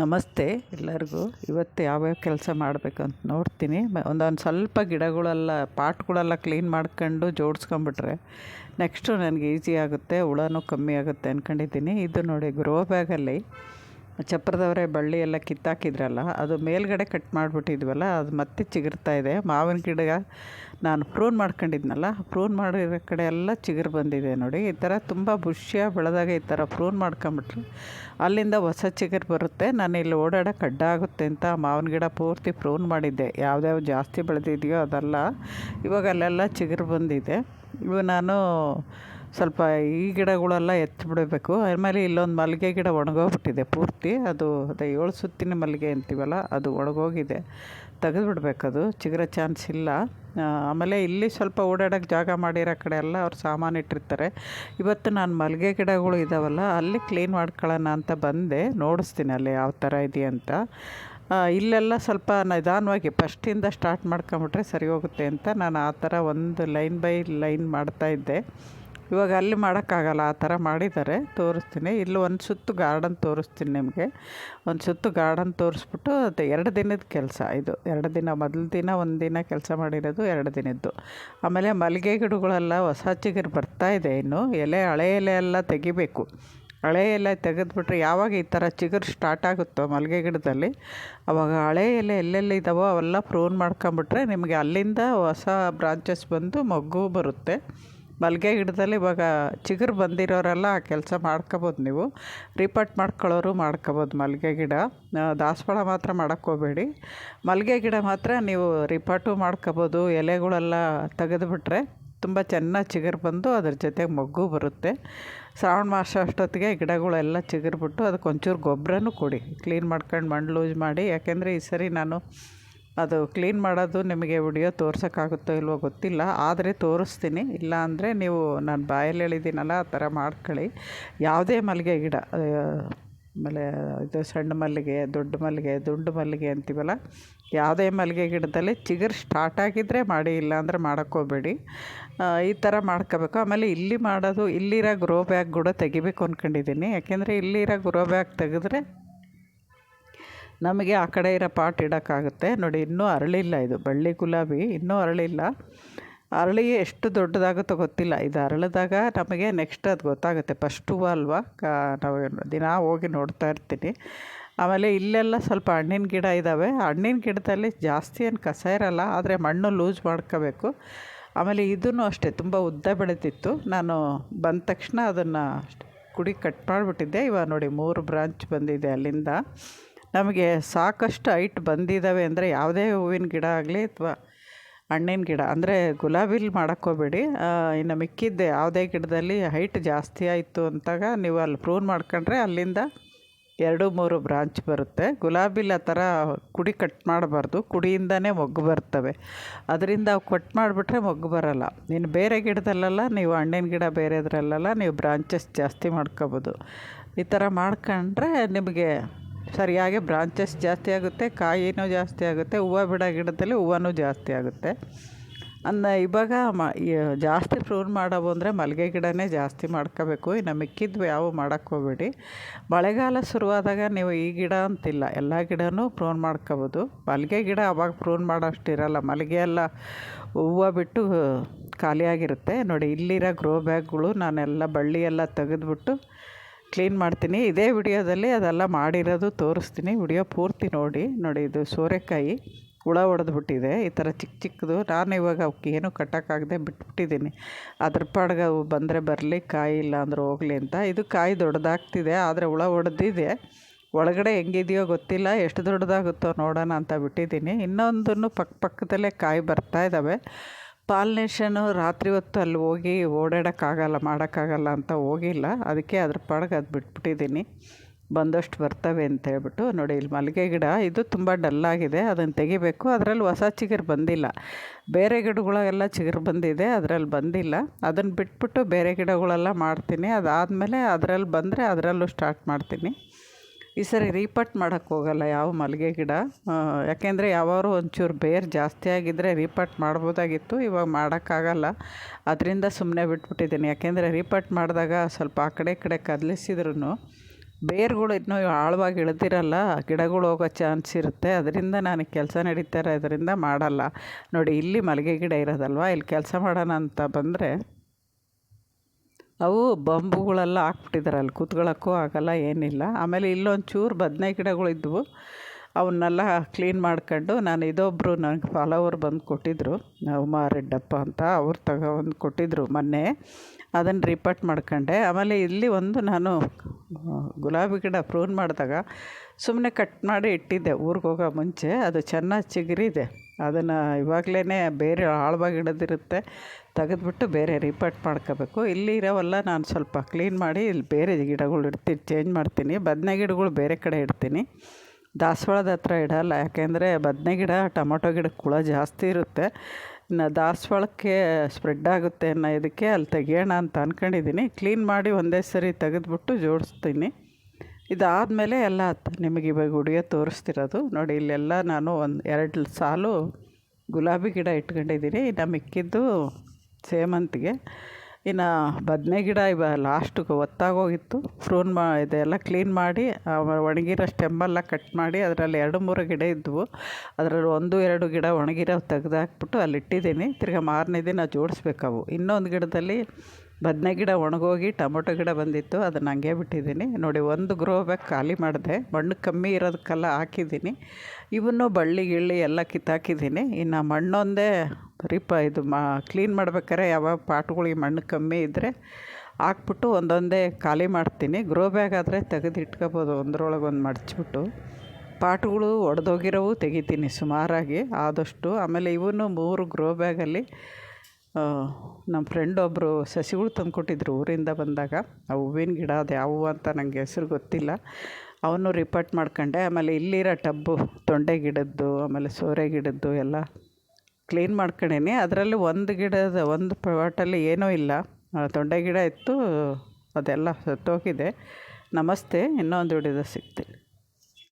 ನಮಸ್ತೆ ಎಲ್ಲರಿಗೂ. ಇವತ್ತು ಯಾವ್ಯಾವ ಕೆಲಸ ಮಾಡಬೇಕಂತ ನೋಡ್ತೀನಿ. ಒಂದೊಂದು ಸ್ವಲ್ಪ ಗಿಡಗಳೆಲ್ಲ, ಪಾಟ್ಗಳೆಲ್ಲ ಕ್ಲೀನ್ ಮಾಡ್ಕೊಂಡು ಜೋಡಿಸ್ಕೊಂಬಿಟ್ರೆ ನೆಕ್ಸ್ಟು ನನಗೆ ಈಸಿ ಆಗುತ್ತೆ, ಹುಳನೂ ಕಮ್ಮಿ ಆಗುತ್ತೆ ಅಂದ್ಕೊಂಡಿದ್ದೀನಿ ಇದು ನೋಡಿ ಗ್ರೋ ಬ್ಯಾಗಲ್ಲಿ ಚಪ್ರದವರೆ ಬಳ್ಳಿ ಎಲ್ಲ ಕಿತ್ತಾಕಿದ್ರಲ್ಲ, ಅದು ಮೇಲ್ಗಡೆ ಕಟ್ ಮಾಡಿಬಿಟ್ಟಿದ್ವಲ್ಲ, ಅದು ಮತ್ತೆ ಚಿಗುರ್ತಾ ಇದೆ. ಮಾವಿನ ಗಿಡ ನಾನು ಪ್ರೂನ್ ಮಾಡ್ಕೊಂಡಿದ್ನಲ್ಲ ಪ್ರೂನ್ ಮಾಡಿರೋ ಕಡೆ ಎಲ್ಲ ಚಿಗುರು ಬಂದಿದೆ ನೋಡಿ. ಈ ಥರ ತುಂಬ ಬುಷ್ಯ ಬೆಳೆದಾಗ ಈ ಥರ ಪ್ರೂನ್ ಮಾಡ್ಕೊಂಬಿಟ್ರು ಅಲ್ಲಿಂದ ಹೊಸ ಚಿಗುರು ಬರುತ್ತೆ. ನಾನು ಇಲ್ಲಿ ಓಡಾಡೋಕೆ ಕಡ್ಡ ಆಗುತ್ತೆ ಅಂತ ಮಾವಿನ ಗಿಡ ಪೂರ್ತಿ ಪ್ರೂನ್ ಮಾಡಿದ್ದೆ. ಯಾವುದ್ಯಾವ ಜಾಸ್ತಿ ಬೆಳೆದಿದೆಯೋ ಅದೆಲ್ಲ ಇವಾಗ ಅಲ್ಲೆಲ್ಲ ಚಿಗುರು ಬಂದಿದೆ. ಇವು ನಾನು ಸ್ವಲ್ಪ ಈ ಗಿಡಗಳೆಲ್ಲ ಎತ್ತಿ ಬಿಡಬೇಕು. ಆಮೇಲೆ ಇಲ್ಲೊಂದು ಮಲ್ಲಿಗೆ ಗಿಡ ಒಣಗೋಗ್ಬಿಟ್ಟಿದೆ ಪೂರ್ತಿ. ಅದು ಅದೇ ಏಳು ಸುತ್ತಿನ ಮಲ್ಲಿಗೆ ಅಂತೀವಲ್ಲ, ಅದು ಒಣಗೋಗಿದೆ. ತೆಗೆದು ಅದು, ಚಿಗುರೋ ಚಾನ್ಸ್ ಇಲ್ಲ. ಆಮೇಲೆ ಇಲ್ಲಿ ಸ್ವಲ್ಪ ಓಡಾಡೋಕ್ಕೆ ಜಾಗ ಮಾಡಿರೋ ಕಡೆ ಎಲ್ಲ ಅವ್ರು ಸಾಮಾನು ಇಟ್ಟಿರ್ತಾರೆ. ಇವತ್ತು ನಾನು ಮಲ್ಲಿಗೆ ಗಿಡಗಳು ಇದ್ದಾವಲ್ಲ ಅಲ್ಲಿ ಕ್ಲೀನ್ ಮಾಡ್ಕೊಳ್ಳೋಣ ಅಂತ ಬಂದೆ. ನೋಡಿಸ್ತೀನಿ ಅಲ್ಲಿ ಯಾವ ಥರ ಇದೆ ಅಂತ. ಇಲ್ಲೆಲ್ಲ ಸ್ವಲ್ಪ ನಿಧಾನವಾಗಿ ಫಸ್ಟಿಂದ ಸ್ಟಾರ್ಟ್ ಮಾಡ್ಕೊಂಬಿಟ್ರೆ ಸರಿ ಹೋಗುತ್ತೆ ಅಂತ ನಾನು ಆ ಥರ ಒಂದು ಲೈನ್ ಬೈ ಲೈನ್ ಮಾಡ್ತಾಯಿದ್ದೆ ಇವಾಗ ಅಲ್ಲಿ ಮಾಡೋಕ್ಕಾಗಲ್ಲ, ಆ ಥರ ಮಾಡಿದ್ದಾರೆ. ತೋರಿಸ್ತೀನಿ. ಇಲ್ಲಿ ಒಂದು ಸುತ್ತು ಗಾರ್ಡನ್ ತೋರಿಸ್ತೀನಿ ನಿಮಗೆ. ಒಂದು ಸುತ್ತು ಗಾರ್ಡನ್ ತೋರಿಸ್ಬಿಟ್ಟು ಅದು ಎರಡು ದಿನದ ಕೆಲಸ ಇದು. ಎರಡು ದಿನ ಮೊದಲ ದಿನ ಒಂದು ದಿನ ಕೆಲಸ ಮಾಡಿರೋದು ಎರಡು ದಿನದ್ದು. ಆಮೇಲೆ ಮಲ್ಲಿಗೆ ಗಿಡಗಳೆಲ್ಲ ಹೊಸ ಚಿಗುರು ಬರ್ತಾ ಇದೆ ಇನ್ನು. ಎಲೆ, ಹಳೆ ಎಲೆ ಎಲ್ಲ ತೆಗಿಬೇಕು. ಹಳೆ ಎಲೆ ತೆಗೆದುಬಿಟ್ರೆ ಯಾವಾಗ ಈ ಥರ ಚಿಗುರು ಸ್ಟಾರ್ಟ್ ಆಗುತ್ತೋ ಮಲ್ಲಿಗೆ ಗಿಡದಲ್ಲಿ. ಅವಾಗ ಹಳೆ ಎಲೆ ಎಲ್ಲೆಲ್ಲಿ ಇದ್ದಾವೋ ಅವೆಲ್ಲ ಪ್ರೂನ್ ಮಾಡ್ಕೊಂಬಿಟ್ರೆ ನಿಮಗೆ ಅಲ್ಲಿಂದ ಹೊಸ ಬ್ರಾಂಚಸ್ ಬಂದು ಮೊಗ್ಗು ಬರುತ್ತೆ. ಮಲ್ಲಿಗೆ ಗಿಡದಲ್ಲಿ ಇವಾಗ ಚಿಗುರು ಬಂದಿರೋರೆಲ್ಲ ಆ ಕೆಲಸ ಮಾಡ್ಕೋಬೋದು ನೀವು. ರಿಪೋರ್ಟ್ ಮಾಡ್ಕೊಳ್ಳೋರು ಮಾಡ್ಕೋಬೋದು ಮಲ್ಲಿಗೆ ಗಿಡ. ದಾಸವಾಳ ಮಾತ್ರ ಮಾಡೋಕ್ಕೋಬೇಡಿ ಮಲ್ಲಿಗೆ ಗಿಡ ಮಾತ್ರ ನೀವು ರಿಪೋರ್ಟು ಮಾಡ್ಕೋಬೋದು. ಎಲೆಗಳೆಲ್ಲ ತೆಗೆದುಬಿಟ್ರೆ ತುಂಬ ಚೆನ್ನಾಗಿ ಚಿಗುರು ಬಂದು ಅದ್ರ ಜೊತೆಗೆ ಮೊಗ್ಗು ಬರುತ್ತೆ. ಶ್ರಾವಣ ಮಾಸ ಅಷ್ಟೊತ್ತಿಗೆ ಗಿಡಗಳೆಲ್ಲ ಚಿಗುರ್ಬಿಟ್ಟು ಅದಕ್ಕೆ ಒಂಚೂರು ಗೊಬ್ಬರನೂ ಕೊಡಿ. ಕ್ಲೀನ್ ಮಾಡ್ಕೊಂಡು ಮಣ್ಣು ಲೂಸ್ ಮಾಡಿ. ಯಾಕೆಂದರೆ ಈ ಸರಿ ನಾನು ಅದು ಕ್ಲೀನ್ ಮಾಡೋದು ನಿಮಗೆ ವಿಡಿಯೋ ತೋರ್ಸೋಕ್ಕಾಗುತ್ತೋ ಇಲ್ವೋ ಗೊತ್ತಿಲ್ಲ, ಆದರೆ ತೋರಿಸ್ತೀನಿ. ಇಲ್ಲ ಅಂದರೆ ನೀವು ನಾನು ಬಾಯಲ್ಲಿ ಹೇಳಿದ್ದೀನಲ್ಲ, ಆ ಥರ ಮಾಡ್ಕೊಳ್ಳಿ. ಯಾವುದೇ ಮಲ್ಲಿಗೆ ಗಿಡ ಆಮೇಲೆ ಇದು ಸಣ್ಣ ಮಲ್ಲಿಗೆ, ದೊಡ್ಡ ಮಲ್ಲಿಗೆ, ದುಂಡು ಮಲ್ಲಿಗೆ ಅಂತೀವಲ್ಲ, ಯಾವುದೇ ಮಲ್ಲಿಗೆ ಗಿಡದಲ್ಲಿ ಚಿಗುರು ಸ್ಟಾರ್ಟ್ ಆಗಿದ್ದರೆ ಮಾಡಿ ಇಲ್ಲಾಂದರೆ ಮಾಡೋಕ್ಕೋಗ್ಬೇಡಿ ಈ ಥರ ಮಾಡ್ಕೋಬೇಕು. ಆಮೇಲೆ ಇಲ್ಲಿ ಮಾಡೋದು, ಇಲ್ಲಿರೋ ಗ್ರೋ ಬ್ಯಾಗ್ ಕೂಡ ತೆಗಿಬೇಕು ಅಂದ್ಕೊಂಡಿದ್ದೀನಿ ಯಾಕೆಂದರೆ ಇಲ್ಲಿರೋ ಗ್ರೋ ಬ್ಯಾಗ್ ತೆಗೆದ್ರೆ ನಮಗೆ ಆ ಕಡೆ ಇರೋ ಪಾಟ್ ಇಡೋಕ್ಕಾಗುತ್ತೆ. ನೋಡಿ, ಇನ್ನೂ ಅರಳಿಲ್ಲ ಇದು. ಬಳ್ಳಿ ಗುಲಾಬಿ ಇನ್ನೂ ಅರಳಿಲ್ಲ. ಅರಳಿ ಎಷ್ಟು ದೊಡ್ಡದಾಗುತ್ತೋ ಗೊತ್ತಿಲ್ಲ. ಇದು ಅರಳಿದಾಗ ನಮಗೆ ನೆಕ್ಸ್ಟ್ ಅದು ಗೊತ್ತಾಗುತ್ತೆ. ಫಸ್ಟ್ ಹೂವು ಅಲ್ವಾ? ಕಾ, ನಾವು ದಿನ ಹೋಗಿ ನೋಡ್ತಾ ಇರ್ತೀನಿ. ಆಮೇಲೆ ಇಲ್ಲೆಲ್ಲ ಸ್ವಲ್ಪ ಹಣ್ಣಿನ ಗಿಡ ಇದ್ದಾವೆ ಹಣ್ಣಿನ ಗಿಡದಲ್ಲಿ ಜಾಸ್ತಿ ಏನು ಕಸ ಇರಲ್ಲ, ಆದರೆ ಮಣ್ಣು ಲೂಸ್ ಮಾಡ್ಕೋಬೇಕು. ಆಮೇಲೆ ಇದೂ ಅಷ್ಟೇ, ತುಂಬ ಉದ್ದ ಬೆಳೀತಿತ್ತು ನಾನು ಬಂದ ತಕ್ಷಣ ಅದನ್ನು ಕುಡಿ ಕಟ್ ಮಾಡಿಬಿಟ್ಟಿದ್ದೆ. ಇವಾಗ ನೋಡಿ, ಮೂರು ಬ್ರಾಂಚ್ ಬಂದಿದೆ ಅಲ್ಲಿಂದ. ನಮಗೆ ಸಾಕಷ್ಟು ಹೈಟ್ ಬಂದಿದ್ದಾವೆ ಅಂದರೆ ಯಾವುದೇ ಹೂವಿನ ಗಿಡ ಆಗಲಿ ಅಥವಾ ಹಣ್ಣಿನ ಗಿಡ, ಅಂದರೆ ಗುಲಾಬಿಲಿ ಮಾಡೋಕ್ಕೋಬೇಡಿ ಇನ್ನು ಮಿಕ್ಕಿದ್ದೆ ಯಾವುದೇ ಗಿಡದಲ್ಲಿ ಹೈಟ್ ಜಾಸ್ತಿ ಆಯಿತು ಅಂತಾಗ ನೀವು ಅಲ್ಲಿ ಪ್ರೂನ್ ಮಾಡ್ಕೊಂಡ್ರೆ ಅಲ್ಲಿಂದ ಎರಡು ಮೂರು ಬ್ರಾಂಚ್ ಬರುತ್ತೆ. ಗುಲಾಬಿಲಿ ಆ ಥರ ಕುಡಿ ಕಟ್ ಮಾಡಬಾರ್ದು, ಕುಡಿಯಿಂದನೇ ಮೊಗ್ಗು ಬರ್ತವೆ. ಅದರಿಂದ ಅವು ಕಟ್ ಮಾಡಿಬಿಟ್ರೆ ಮೊಗ್ಗು ಬರೋಲ್ಲ. ಇನ್ನು ಬೇರೆ ಗಿಡದಲ್ಲೆಲ್ಲ ನೀವು ಹಣ್ಣಿನ ಗಿಡ ಬೇರೆದ್ರಲ್ಲೆಲ್ಲ ನೀವು ಬ್ರಾಂಚಸ್ ಜಾಸ್ತಿ ಮಾಡ್ಕೋಬೋದು. ಈ ಥರ ಮಾಡ್ಕೊಂಡ್ರೆ ನಿಮಗೆ ಸರಿಯಾಗಿ ಬ್ರಾಂಚಸ್ ಜಾಸ್ತಿ ಆಗುತ್ತೆ ಕಾಯಿನೂ ಜಾಸ್ತಿ ಆಗುತ್ತೆ, ಹೂವು ಬಿಡೋ ಗಿಡದಲ್ಲಿ ಹೂವನೂ ಜಾಸ್ತಿ ಆಗುತ್ತೆ. ಅನ್ನ ಇವಾಗ ಮ ಜಾಸ್ತಿ ಪ್ರೂನ್ ಮಾಡೋವು ಅಂದರೆ ಮಲ್ಲಿಗೆ ಗಿಡನೇ ಜಾಸ್ತಿ ಮಾಡ್ಕೋಬೇಕು, ಇನ್ನು ಮಿಕ್ಕಿದ್ವು ಯಾವ ಮಾಡೋಕ್ಕೋಗ್ಬೇಡಿ ಮಳೆಗಾಲ ಶುರುವಾದಾಗ ನೀವು ಈ ಗಿಡ ಅಂತಿಲ್ಲ, ಎಲ್ಲ ಗಿಡನೂ ಪ್ರೂನ್ ಮಾಡ್ಕೋಬೋದು. ಮಲ್ಲಿಗೆ ಗಿಡ ಅವಾಗ ಪ್ರೂನ್ ಮಾಡೋಷ್ಟಿರಲ್ಲ ಮಲ್ಲಿಗೆ ಎಲ್ಲ ಹೂವು ಬಿಟ್ಟು ಖಾಲಿಯಾಗಿರುತ್ತೆ. ನೋಡಿ ಇಲ್ಲಿರೋ ಗ್ರೋ ಬ್ಯಾಗ್ಗಳು ನಾನೆಲ್ಲ ಬಳ್ಳಿಯೆಲ್ಲ ತೆಗೆದ್ಬಿಟ್ಟು ಕ್ಲೀನ್ ಮಾಡ್ತೀನಿ. ಇದೇ ವಿಡಿಯೋದಲ್ಲಿ ಅದೆಲ್ಲ ಮಾಡಿರೋದು ತೋರಿಸ್ತೀನಿ. ವಿಡಿಯೋ ಪೂರ್ತಿ ನೋಡಿ. ನೋಡಿ, ಇದು ಸೋರೆಕಾಯಿ ಹುಳ ಹೊಡೆದ್ಬಿಟ್ಟಿದೆ ಈ ಥರ ಚಿಕ್ಕ ಚಿಕ್ಕದು. ನಾನು ಇವಾಗ ಅವಕ್ಕೆ ಏನೂ ಕಟ್ಟೋಕ್ಕಾಗದೆ ಬಿಟ್ಬಿಟ್ಟಿದ್ದೀನಿ. ಅದ್ರ ಪಾಡ್ಗೆ ಬಂದರೆ ಬರಲಿ, ಕಾಯಿ ಇಲ್ಲ ಅಂದ್ರೆ ಹೋಗಲಿ ಅಂತ. ಇದು ಕಾಯಿ ದೊಡ್ಡದಾಗ್ತಿದೆ, ಆದರೆ ಹುಳ ಹೊಡೆದಿದೆ ಒಳಗಡೆ ಹೆಂಗಿದೆಯೋ ಗೊತ್ತಿಲ್ಲ. ಎಷ್ಟು ದೊಡ್ಡದಾಗುತ್ತೋ ನೋಡೋಣ ಅಂತ ಬಿಟ್ಟಿದ್ದೀನಿ. ಇನ್ನೊಂದನ್ನು ಪಕ್ಕ ಪಕ್ಕದಲ್ಲೇ ಕಾಯಿ ಬರ್ತಾ ಇದ್ದಾವೆ. ಪಾಲಿನೇಷನು ರಾತ್ರಿ ಹೊತ್ತು ಅಲ್ಲಿ ಹೋಗಿ ಓಡಾಡೋಕ್ಕಾಗಲ್ಲ, ಮಾಡೋಕ್ಕಾಗಲ್ಲ ಅಂತ ಹೋಗಿಲ್ಲ. ಅದಕ್ಕೆ ಅದ್ರ ಪಾಡ್ಗೆ ಅದು ಬಿಟ್ಬಿಟ್ಟಿದ್ದೀನಿ. ಬಂದಷ್ಟು ಬರ್ತವೆ ಅಂತ ಹೇಳ್ಬಿಟ್ಟು, ನೋಡಿ ಇಲ್ಲಿ ಮಲ್ಲಿಗೆ ಗಿಡ, ಇದು ತುಂಬ ಡಲ್ಲಾಗಿದೆ ಅದನ್ನು ತೆಗಿಬೇಕು. ಅದರಲ್ಲಿ ಹೊಸ ಚಿಗುರು ಬಂದಿಲ್ಲ. ಬೇರೆ ಗಿಡಗಳೆಲ್ಲ ಚಿಗುರು ಬಂದಿದೆ, ಅದರಲ್ಲಿ ಬಂದಿಲ್ಲ. ಅದನ್ನು ಬಿಟ್ಬಿಟ್ಟು ಬೇರೆ ಗಿಡಗಳೆಲ್ಲ ಮಾಡ್ತೀನಿ. ಅದಾದಮೇಲೆ ಅದರಲ್ಲಿ ಬಂದರೆ ಅದರಲ್ಲೂ ಸ್ಟಾರ್ಟ್ ಮಾಡ್ತೀನಿ. ಈ ಸರಿ ರೀಪಟ್ ಮಾಡೋಕ್ಕೆ ಹೋಗಲ್ಲ ಯಾವ ಮಲ್ಲಿಗೆ ಗಿಡ. ಯಾಕೆಂದರೆ ಯಾವಾರು ಒಂಚೂರು ಬೇರು ಜಾಸ್ತಿ ಆಗಿದ್ದರೆ ರೀಪಟ್ ಮಾಡ್ಬೋದಾಗಿತ್ತು, ಇವಾಗ ಮಾಡೋಕ್ಕಾಗಲ್ಲ ಅದರಿಂದ ಸುಮ್ಮನೆ ಬಿಟ್ಬಿಟ್ಟಿದ್ದೀನಿ. ಯಾಕೆಂದರೆ ರೀಪಟ್ ಮಾಡಿದಾಗ ಸ್ವಲ್ಪ ಆ ಕಡೆ ಕಡೆ ಕದಲಿಸಿದ್ರು ಬೇರುಗಳು ಇನ್ನೂ ಆಳವಾಗಿ ಇಳಿದಿರಲ್ಲ, ಗಿಡಗಳು ಹೋಗೋ ಚಾನ್ಸ್ ಇರುತ್ತೆ. ಅದರಿಂದ ನಾನು ಕೆಲಸ ನಡೀತಾ ಅದರಿಂದ ಮಾಡಲ್ಲ. ನೋಡಿ, ಇಲ್ಲಿ ಮಲ್ಲಿಗೆ ಗಿಡ ಇರೋದಲ್ವ? ಇಲ್ಲಿ ಕೆಲಸ ಮಾಡೋಣ ಅಂತ ಬಂದರೆ ಅವು ಬಂಬುಗಳೆಲ್ಲ ಹಾಕ್ಬಿಟ್ಟಿದ್ದಾರೆ, ಅಲ್ಲಿ ಕೂತ್ಕೊಳ್ಳೋಕ್ಕೂ ಆಗಲ್ಲ, ಏನಿಲ್ಲ. ಆಮೇಲೆ ಇಲ್ಲೊಂದು ಚೂರು ಬದನೆ ಗಿಡಗಳಿದ್ವು ಅವನ್ನೆಲ್ಲ ಕ್ಲೀನ್ ಮಾಡ್ಕೊಂಡು ನಾನು ಇದೊಬ್ಬರು ನನಗೆ ಫಾಲೋವರ್ ಬಂದು ಕೊಟ್ಟಿದ್ದರು ಉಮಾ ರೆಡ್ಡಪ್ಪ ಅಂತ ಅವ್ರು ತಗೊಂಡು ಕೊಟ್ಟಿದ್ದರು ಮೊನ್ನೆ. ಅದನ್ನು ರಿಪೋರ್ಟ್ ಮಾಡ್ಕೊಂಡೆ. ಆಮೇಲೆ ಇಲ್ಲಿ ಒಂದು ನಾನು ಗುಲಾಬಿ ಗಿಡ ಪ್ರೂನ್ ಮಾಡಿದಾಗ ಸುಮ್ಮನೆ ಕಟ್ ಮಾಡಿ ಇಟ್ಟಿದ್ದೆ. ಊರಿಗೆ ಹೋಗೋ ಮುಂಚೆ. ಅದು ಚೆನ್ನಾಗಿ ಚಿಗುರಿದೆ. ಅದನ್ನು ಇವಾಗಲೇ ಬೇರೆ ಆಳವಾಗಿ ಇಡೋದಿರುತ್ತೆ ತೆಗೆದ್ಬಿಟ್ಟು ಬೇರೆ ರಿಪೋರ್ಟ್ ಮಾಡ್ಕೋಬೇಕು. ಇಲ್ಲಿ ಇರೋವೆಲ್ಲ ನಾನು ಸ್ವಲ್ಪ ಕ್ಲೀನ್ ಮಾಡಿ ಇಲ್ಲಿ ಬೇರೆ ಗಿಡಗಳು ಇಡ್ತೀನಿ, ಚೇಂಜ್ ಮಾಡ್ತೀನಿ. ಬದನೆ ಗಿಡಗಳು ಬೇರೆ ಕಡೆ ಇಡ್ತೀನಿ. ದಾಸವಾಳದ ಹತ್ರ ಇಡಲ್ಲ, ಯಾಕೆಂದರೆ ಬದನೆ ಗಿಡ, ಟೊಮೊಟೊ ಗಿಡಕ್ಕೆ ಹುಳ ಜಾಸ್ತಿ ಇರುತ್ತೆ. ಇನ್ನು ದಾಸವಾಳಕ್ಕೆ ಸ್ಪ್ರೆಡ್ ಆಗುತ್ತೆ ಅನ್ನೋ ಇದಕ್ಕೆ ಅಲ್ಲಿ ತೆಗಿಯೋಣ ಅಂತ ಅಂದ್ಕೊಂಡಿದ್ದೀನಿ ಕ್ಲೀನ್ ಮಾಡಿ ಒಂದೇ ಸರಿ ತೆಗೆದ್ಬಿಟ್ಟು ಜೋಡಿಸ್ತೀನಿ. ಇದಾದಮೇಲೆ ಎಲ್ಲ ನಿಮಗೆ ಇವಾಗ ಉಡುಗೆ ತೋರಿಸ್ತಿರೋದು. ನೋಡಿ, ಇಲ್ಲೆಲ್ಲ ನಾನು ಒಂದು ಎರಡು ಸಾಲು ಗುಲಾಬಿ ಗಿಡ ಇಟ್ಕೊಂಡಿದ್ದೀನಿ. ಇನ್ನು ಮಿಕ್ಕಿದ್ದು ಸೇಮಂತಿಗೆ ಇನ್ನು ಬದನೆ ಗಿಡ ಇವ ಲಾಸ್ಟಿಗೆ ಒತ್ತಾಗೋಗಿತ್ತು. ಫ್ರೂನ್ ಮಾ, ಇದೆಲ್ಲ ಕ್ಲೀನ್ ಮಾಡಿ ಒಣಗಿರೋ ಸ್ಟೆಮ್ಮೆಲ್ಲ ಕಟ್ ಮಾಡಿ, ಅದರಲ್ಲಿ ಎರಡು ಮೂರು ಗಿಡ ಇದ್ದವು ಅದರಲ್ಲಿ ಒಂದು, ಎರಡು ಗಿಡ ಒಣಗಿರೋ ತೆಗೆದಾಕ್ಬಿಟ್ಟು ಅಲ್ಲಿ ಇಟ್ಟಿದ್ದೀನಿ ತಿರ್ಗಿ ಮಾರನೇ ದಿನ ಜೋಡಿಸ್ಬೇಕು ಇನ್ನೊಂದು ಗಿಡದಲ್ಲಿ ಬದನೆ ಗಿಡ ಒಣಗೋಗಿ ಟೊಮೊಟೊ ಗಿಡ ಬಂದಿತ್ತು, ಅದನ್ನು ಹಂಗೆ ಬಿಟ್ಟಿದ್ದೀನಿ. ನೋಡಿ, ಒಂದು ಗ್ರೋ ಬ್ಯಾಗ್ ಖಾಲಿ ಮಾಡಿದೆ. ಮಣ್ಣು ಕಮ್ಮಿ ಇರೋದಕ್ಕೆಲ್ಲ ಹಾಕಿದ್ದೀನಿ. ಇವನ್ನು ಬಳ್ಳಿ, ಗಿಳ್ಳಿ ಎಲ್ಲ ಕಿತ್ತಾಕಿದ್ದೀನಿ. ಇನ್ನು ಮಣ್ಣೊಂದೇ ರಿಪ, ಇದು ಮಾ, ಕ್ಲೀನ್ ಮಾಡ್ಬೇಕಾದ್ರೆ ಯಾವ ಪಾಟ್ಗಳಿಗೆ ಮಣ್ಣು ಕಮ್ಮಿ ಇದ್ದರೆ ಹಾಕ್ಬಿಟ್ಟು ಒಂದೊಂದೇ ಖಾಲಿ ಮಾಡ್ತೀನಿ. ಗ್ರೋ ಬ್ಯಾಗ್ ಆದರೆ ತೆಗೆದು ಇಟ್ಕೋಬೋದು, ಒಂದ್ರೊಳಗೆ ಒಂದು ಮಡಚ್ಬಿಟ್ಟು. ಪಾಟ್ಗಳು ಒಡೆದೋಗಿರೋವು ತೆಗಿತೀನಿ ಸುಮಾರಾಗಿ, ಆದಷ್ಟು. ಆಮೇಲೆ ಇವನು ಮೂರು ಗ್ರೋ ಬ್ಯಾಗಲ್ಲಿ ನಮ್ಮ ಫ್ರೆಂಡ್ ಒಬ್ಬರು ಸಸಿಗಳು ತಂದುಕೊಟ್ಟಿದ್ರು ಊರಿಂದ ಬಂದಾಗ. ಆ ಹೂವಿನ ಗಿಡ ಅದು ಯಾವುವು ಅಂತ ನನಗೆ ಹೆಸ್ರು ಗೊತ್ತಿಲ್ಲ. ಅವನ್ನು ರಿಪೋರ್ಟ್ ಮಾಡ್ಕೊಂಡೆ. ಆಮೇಲೆ ಇಲ್ಲಿರೋ ಟಬ್ಬು, ತೊಂಡೆ ಗಿಡದ್ದು, ಆಮೇಲೆ ಸೋರೆ ಗಿಡದ್ದು ಎಲ್ಲ ಕ್ಲೀನ್ ಮಾಡ್ಕೊಂಡೇನಿ. ಅದರಲ್ಲಿ ಒಂದು ಗಿಡದ ಒಂದು ಪಾಟಲ್ಲಿ ಏನೂ ಇಲ್ಲ. ತೊಂಡೆ ಗಿಡ ಇತ್ತು, ಅದೆಲ್ಲ ಸತ್ತೋಗಿದೆ. ನಮಸ್ತೆ, ಇನ್ನೊಂದು ವಿಡಿಯೋದಲ್ಲಿ ಸಿಗ್ತೀನಿ.